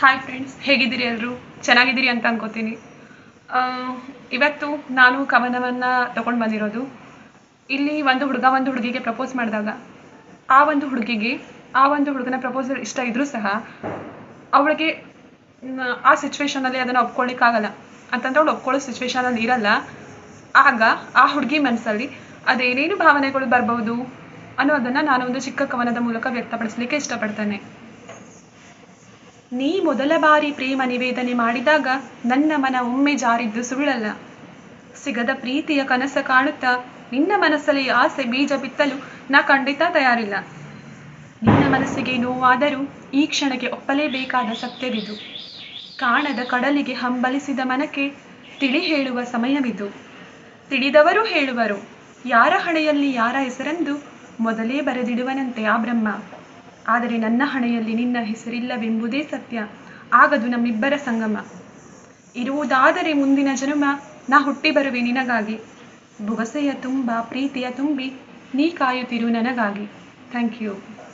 Hi friends ಹೇಗಿದ್ದೀರಿ ಎಲ್ಲರೂ ಚೆನ್ನಾಗಿದ್ದೀರಿ ಅಂತ ಅನ್ಕೋತೀನಿ. ಇವತ್ತು ನಾನು ಕವನವನ್ನು ತಗೊಂಡು ಬಂದಿರೋದು. ಇಲ್ಲಿ ಒಂದು ಹುಡುಗ ಒಂದು ಹುಡುಗಿಗೆ ಪ್ರಪೋಸ್ ಮಾಡಿದಾಗ, ಆ ಒಂದು ಹುಡುಗಿಗೆ, ಆ ಒಂದು ಹುಡುಗನ ಪ್ರಪೋಸಲ್ ಇಷ್ಟ ಇದ್ದರೂ ಸಹ, ಅವಳಿಗೆ ಆ ಸಿಚುವೇಶನಲ್ಲಿ ಅದನ್ನು ಒಪ್ಕೊಳ್ಳಿಕ್ಕಾಗಲ್ಲ ಅಂತಂದ್ರೆ ಅವಳು ಒಪ್ಕೊಳ್ಳೋ ಸಿಚುವೇಶನಲ್ಲಿ ಇರಲ್ಲ. ಆಗ ಆ ಹುಡುಗಿ ಮನಸ್ಸಲ್ಲಿ ಅದೇನೇನು ಭಾವನೆಗಳು ಬರ್ಬೋದು ಅನ್ನೋದನ್ನು ನಾನು ಒಂದು ಚಿಕ್ಕ ಕವನದ ಮೂಲಕ ವ್ಯಕ್ತಪಡಿಸಲಿಕ್ಕೆ ಇಷ್ಟಪಡ್ತೇನೆ. ನೀ ಮೊದಲ ಬಾರಿ ಪ್ರೇಮ ನಿವೇದನೆ ಮಾಡಿದಾಗ ನನ್ನ ಮನ ಒಮ್ಮೆ ಜಾರಿದ್ದು ಸುಳ್ಳಲ್ಲ. ಸಿಗದ ಪ್ರೀತಿಯ ಕನಸ ಕಾಣುತ್ತಾ ನಿನ್ನ ಮನಸ್ಸಲ್ಲಿ ಆಸೆ ಬೀಜ ಬಿತ್ತಲು ನಾ ಖಂಡಿತ ತಯಾರಿಲ್ಲ. ನಿನ್ನ ಮನಸ್ಸಿಗೆ ನೋವಾದರೂ ಈ ಕ್ಷಣಕ್ಕೆ ಒಪ್ಪಲೇಬೇಕಾದ ಸತ್ಯವಿದು. ಕಾಣದ ಕಡಲಿಗೆ ಹಂಬಲಿಸಿದ ಮನಕ್ಕೆ ತಿಳಿ ಹೇಳುವ ಸಮಯವಿದು. ತಿಳಿದವರು ಹೇಳುವರು, ಯಾರ ಹಣೆಯಲ್ಲಿ ಯಾರ ಹೆಸರೆಂದು ಮೊದಲೇ ಬರೆದಿಡುವನಂತೆ ಆ ಬ್ರಹ್ಮ. ಆದರೆ ನನ್ನ ಹಣೆಯಲ್ಲಿ ನಿನ್ನ ಹೆಸರಿಲ್ಲವೆಂಬುದೇ ಸತ್ಯ. ಆಗದು ನಮ್ಮಿಬ್ಬರ ಸಂಗಮ. ಇರುವುದಾದರೆ ಮುಂದಿನ ಜನ್ಮ ನಾ ಹುಟ್ಟಿ ಬರುವೆ ನಿನಗಾಗಿ. ಬೊಗಸೆಯ ತುಂಬ, ಪ್ರೀತಿಯ ತುಂಬಿ ನೀ ಕಾಯುತ್ತಿರು ನನಗಾಗಿ. Thank you.